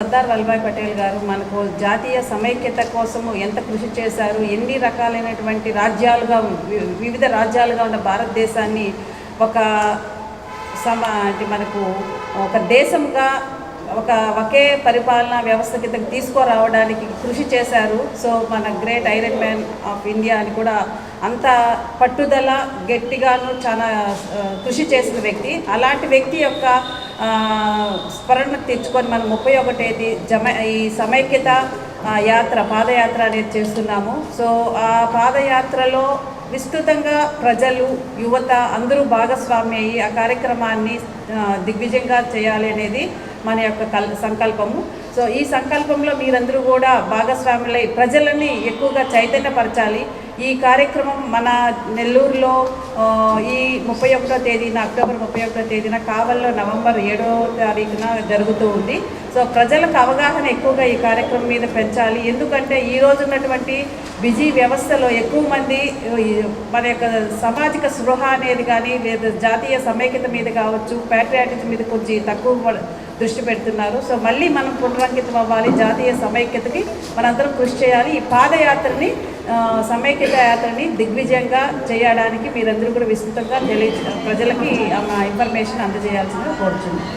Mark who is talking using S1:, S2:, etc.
S1: సర్దార్ వల్లభాయ్ పటేల్ గారు మనకు జాతీయ సమైక్యత కోసము ఎంత కృషి చేశారు ఎన్ని రకాలైనటువంటి రాజ్యాలుగా వి- వివిధ రాజ్యాలుగా ఉన్న భారతదేశాన్ని ఒక సమ అంటే మనకు ఒక దేశంగా ఒక ఒకే పరిపాలనా వ్యవస్థ కింద తీసుకురావడానికి కృషి చేశారు. సో మన great iron man of India అని కూడా అంత పట్టుదల గట్టిగాను చాలా కృషి చేసిన వ్యక్తి. అలాంటి వ్యక్తి యొక్క స్మరణ తెచ్చుకొని మనం ముప్పై ఒకటేది జమ ఈ సమైక్యత యాత్ర పాదయాత్ర అనేది చేస్తున్నాము. సో ఆ పాదయాత్రలో విస్తృతంగా ప్రజలు యువత అందరూ భాగస్వామి అయ్యి ఆ కార్యక్రమాన్ని దిగ్విజయంగా చేయాలి అనేది మన యొక్క కల్ సంకల్పము. సో ఈ సంకల్పంలో మీరందరూ కూడా భాగస్వాములై ప్రజలని ఎక్కువగా చైతన్యపరచాలి. ఈ కార్యక్రమం మన నెల్లూరులో ఈ ముప్పై ఒకటో తేదీన అక్టోబర్ ముప్పై ఒకటో తేదీన కావల్లో నవంబర్ ఏడో తారీఖున జరుగుతూ ఉంది. సో ప్రజలకు అవగాహన ఎక్కువగా ఈ కార్యక్రమం మీద పెంచాలి. ఎందుకంటే ఈ రోజు ఉన్నటువంటి బిజీ వ్యవస్థలో ఎక్కువ మంది మన యొక్క సామాజిక స్పృహ అనేది కానీ లేదా జాతీయ సమైక్యత మీద కావచ్చు ప్యాట్రియాటిజం మీద కొంచెం తక్కువ దృష్టి పెడుతున్నారు. సో మళ్ళీ మనం పునరంకితం అవ్వాలి. జాతీయ సమైక్యతకి మనందరం కృషి చేయాలి. ఈ పాదయాత్రని సమైక్యత యాత్రని దిగ్విజయంగా చేయడానికి మీరందరూ కూడా విస్తృతంగా తెలియ ప్రజలకి ఆ ఇన్ఫర్మేషన్ అందజేయాల్సిందిగా కోరుచున్నాను